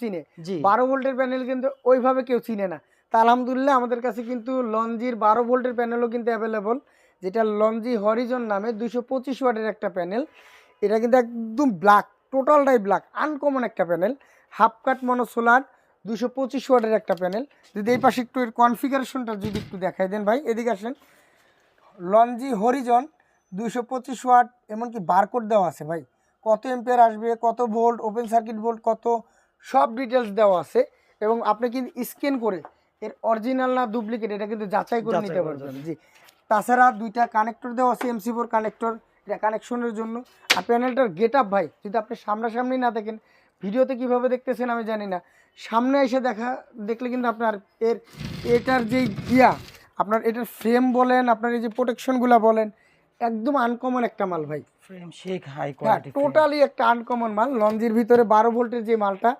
চিনে। জি। বারো ভোল্টের প্যানেল কিন্তু ওইভাবে কেউ চিনে না। তা আলহামদুলিল্লাহ আমাদের কাছে কিন্তু লঞ্জির বারো ভোল্টের প্যানেলও কিন্তু অ্যাভেলেবল যেটা লঞ্জি হরিজন নামে দুশো পঁচিশ ওয়াটের একটা প্যানেল। এটা কিন্তু একদম ব্ল্যাক টোটালটাই ব্ল্যাক আনকমন একটা panel. Half cut mono solar দুশো পঁচিশ ওয়াটের একটা প্যানেল। যদি এই পাশে একটু এর কনফিগারেশনটা যদি একটু দেখাই দেন ভাই এদিকে আসেন। লঞ্জি হরিজন দুশো পঁচিশ ওয়াট এমনকি বারকোড দেওয়া আছে ভাই। কত এম্পিয়ার আসবে কত ভোল্ট ওপেন সার্কিট ভোল্ট কত সব ডিটেলস দেওয়া আছে এবং আপনি কিন্তু স্ক্যান করে এর অরিজিনাল না ডুপ্লিকেট এটা কিন্তু যাচাই করে নিতে পারবেন। জি। তাছাড়া দুইটা কানেক্টর দেওয়া আছে এমসি ফোর কানেক্টর এটা কানেকশনের জন্য। আর প্যানেলটার গেট আপ ভাই যদি আপনি সামনাসামনি না দেখেন ভিডিওতে কীভাবে দেখতেছেন আমি জানি না। সামনে এসে দেখা দেখলে কিন্তু আপনার এর এটার যেই গিয়া আপনার এটার ফ্রেম বলেন আপনার এই যে প্রোটেকশনগুলো বলেন একদম আনকমন একটা মাল ভাই। Frame shake high quality totally একটা আনকমন মাল। লঞ্জির ভিতরে বারো ভোল্টের যে মালটা